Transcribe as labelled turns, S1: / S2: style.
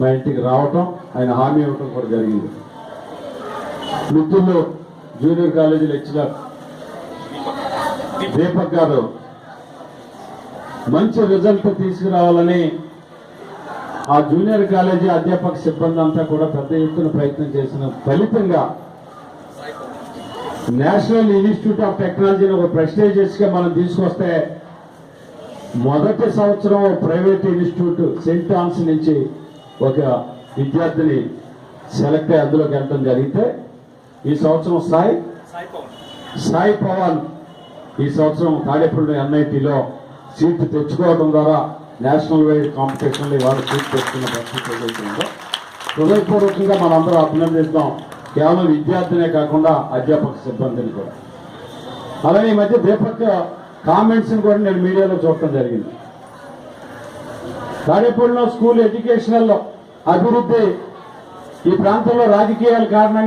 S1: మా ఇంటికి రావటం ఆయన హామీ ఇవ్వటం కూడా జరిగింది. మిత్రులు జూనియర్ కాలేజీ లెక్చరర్ దీపక్ గారు మంచి రిజల్ట్ తీసుకురావాలని ఆ జూనియర్ కాలేజీ అధ్యాపక సిబ్బంది అంతా కూడా పెద్ద ఎత్తున ప్రయత్నం చేసిన ఫలితంగా నేషనల్ ఇన్స్టిట్యూట్ ఆఫ్ టెక్నాలజీని ఒక ప్రెస్టేజియస్గా మనం తీసుకొస్తే మొదటి సంవత్సరం ప్రైవేట్ ఇన్స్టిట్యూట్ సెయింట్ ఆన్స్ నుంచి ఒక విద్యార్థిని సెలెక్ట్ అయ్యి అందులోకి వెళ్ళడం జరిగితే ఈ సంవత్సరం సాయి సాయి పవన్. ఈ సంవత్సరం తాడేపల్లి ఎన్ఐటిలో సీట్ తెచ్చుకోవడం ద్వారా నేషనల్ వైడ్ కాంపిటీషన్లో ఇవాళ సీట్ తెచ్చుకున్న పరిస్థితి ఏదైతుందో హృదయపూర్వకంగా మనందరం అభినందిస్తాం. కేవలం విద్యార్థినే కాకుండా అధ్యాపక సిబ్బందిని కూడా. అలాగే ఈ మధ్య దీపక్ కామెంట్స్ కూడా నేను మీడియాలో చూడటం జరిగింది. తాడేపల్లిలో స్కూల్ ఎడ్యుకేషనల్ అభివృద్ధి ఈ ప్రాంతంలో రాజకీయాల కారణంగా